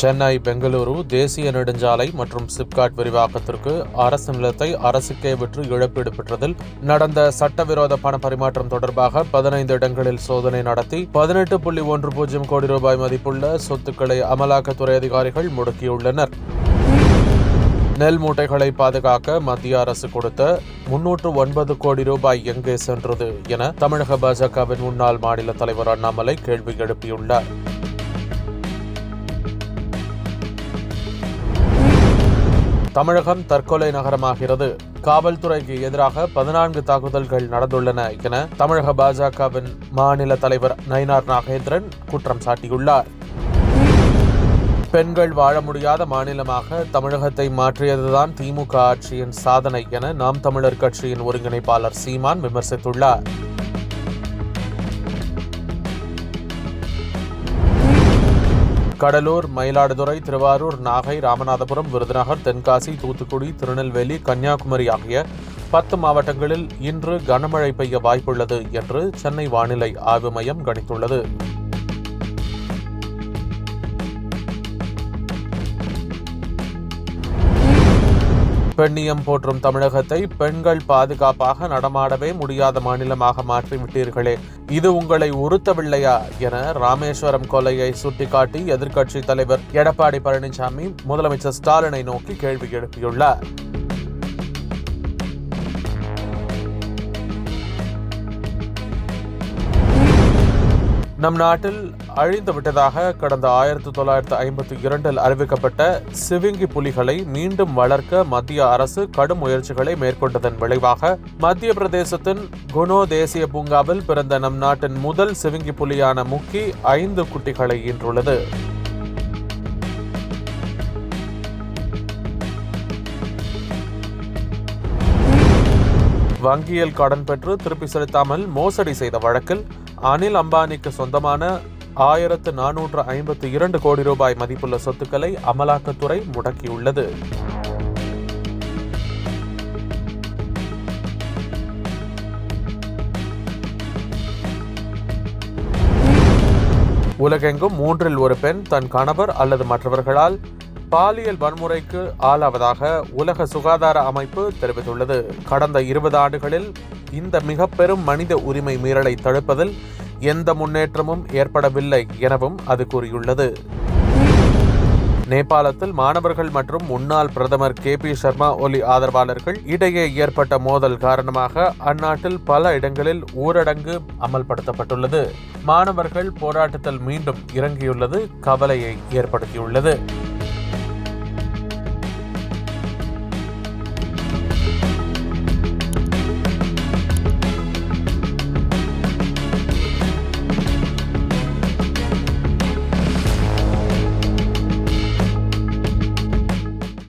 சென்னை பெங்களூரு தேசிய நெடுஞ்சாலை மற்றும் சிப்காட் விரிவாக்கத்திற்கு அரசு நிலத்தை அரசுக்கே விற்று இழப்பீடு பெற்றதில் நடந்த சட்டவிரோத பண பரிமாற்றம் தொடர்பாக பதினைந்து இடங்களில் சோதனை நடத்தி பதினெட்டு புள்ளி ஒன்று பூஜ்ஜியம் கோடி ரூபாய் மதிப்புள்ள சொத்துக்களை அமலாக்கத்துறை அதிகாரிகள் முடக்கியுள்ளனர். நெல் மூட்டைகளை பாதுகாக்க மத்திய அரசு கொடுத்த முன்னூற்று ஒன்பது கோடி ரூபாய் எங்கே சென்றது என தமிழக பாஜகவின் முன்னாள் மாநில தலைவர் அண்ணாமலை கேள்வி எழுப்பியுள்ளார். தமிழகம் தற்கொலை நகரமாகிறது. காவல்துறைக்கு எதிராக பதினான்கு தாக்குதல்கள் நடந்துள்ளன என தமிழக பாஜகவின் மாநில தலைவர் நயினார் நாகேந்திரன் குற்றம் சாட்டியுள்ளார். பெண்கள் வாழ முடியாத மாநிலமாக தமிழகத்தை மாற்றியதுதான் திமுக ஆட்சியின் சாதனை என நாம் தமிழர் கட்சியின் ஒருங்கிணைப்பாளர் சீமான் விமர்சித்துள்ளார். கடலூர் மயிலாடுதுறை திருவாரூர் நாகை ராமநாதபுரம் விருதுநகர் தென்காசி தூத்துக்குடி திருநெல்வேலி கன்னியாகுமரி ஆகிய பத்து மாவட்டங்களில் இன்று கனமழை பெய்ய வாய்ப்புள்ளது என்று சென்னை வானிலை ஆய்வு மையம் கணித்துள்ளது. பெண்ணியம் போற்றும் தமிழகத்தை பெண்கள் பாதுகாப்பாக நடமாடவே முடியாத மாநிலமாக மாற்றிவிட்டீர்களே. இது உங்களை உறுத்தவில்லையா என ராமேஸ்வரம் கொலையை சுட்டிக்காட்டி எதிர்க்கட்சி தலைவர் எடப்பாடி பழனிசாமி முதலமைச்சர் ஸ்டாலினை நோக்கி கேள்வி எழுப்பியுள்ளார். நம் நாட்டில் அழிந்து விட்டதாக கடந்த ஆயிரத்தி தொள்ளாயிரத்தி ஐம்பத்தி இரண்டில் அறிவிக்கப்பட்ட சிவிங்கி புலிகளை மீண்டும் வளர்க்க மத்திய அரசு கடும் முயற்சிகளை மேற்கொண்டதன் விளைவாக மத்திய பிரதேசத்தின் குணோ தேசிய பூங்காவில் பிறந்த நம் நாட்டின் முதல் சிவிங்கி புலியான முக்கி ஐந்து குட்டிகளை ஈன்றுள்ளது. வங்கியில் கடன் பெற்று திருப்பி செலுத்தாமல் மோசடி செய்த வழக்கில் அனில் அம்பானிக்கு சொந்தமான ஆயிரத்து நானூற்று ஐம்பத்தி இரண்டு கோடி ரூபாய் மதிப்புள்ள சொத்துக்களை அமலாக்கத்துறை முடக்கியுள்ளது. உலகெங்கும் மூன்றில் ஒரு பெண் தன் கணவர் அல்லது மற்றவர்களால் பாலியல் வன்முறைக்கு ஆளாவதாக உலக சுகாதார அமைப்பு தெரிவித்துள்ளது. கடந்த இருபது ஆண்டுகளில் இந்த மிக பெரும் மனித உரிமை மீறலை தடுப்பதில் எந்த முன்னேற்றமும் ஏற்படவில்லை எனவும் அது கூறியுள்ளது. நேபாளத்தில் மாணவர்கள் மற்றும் முன்னாள் பிரதமர் கே பி சர்மா ஒலி ஆதரவாளர்கள் இடையே ஏற்பட்ட மோதல் காரணமாக அந்நாட்டில் பல இடங்களில் ஊரடங்கு அமல்படுத்தப்பட்டுள்ளது. மாணவர்கள் போராட்டத்தில் மீண்டும் இறங்கியுள்ளது கவலையை ஏற்படுத்தியுள்ளது.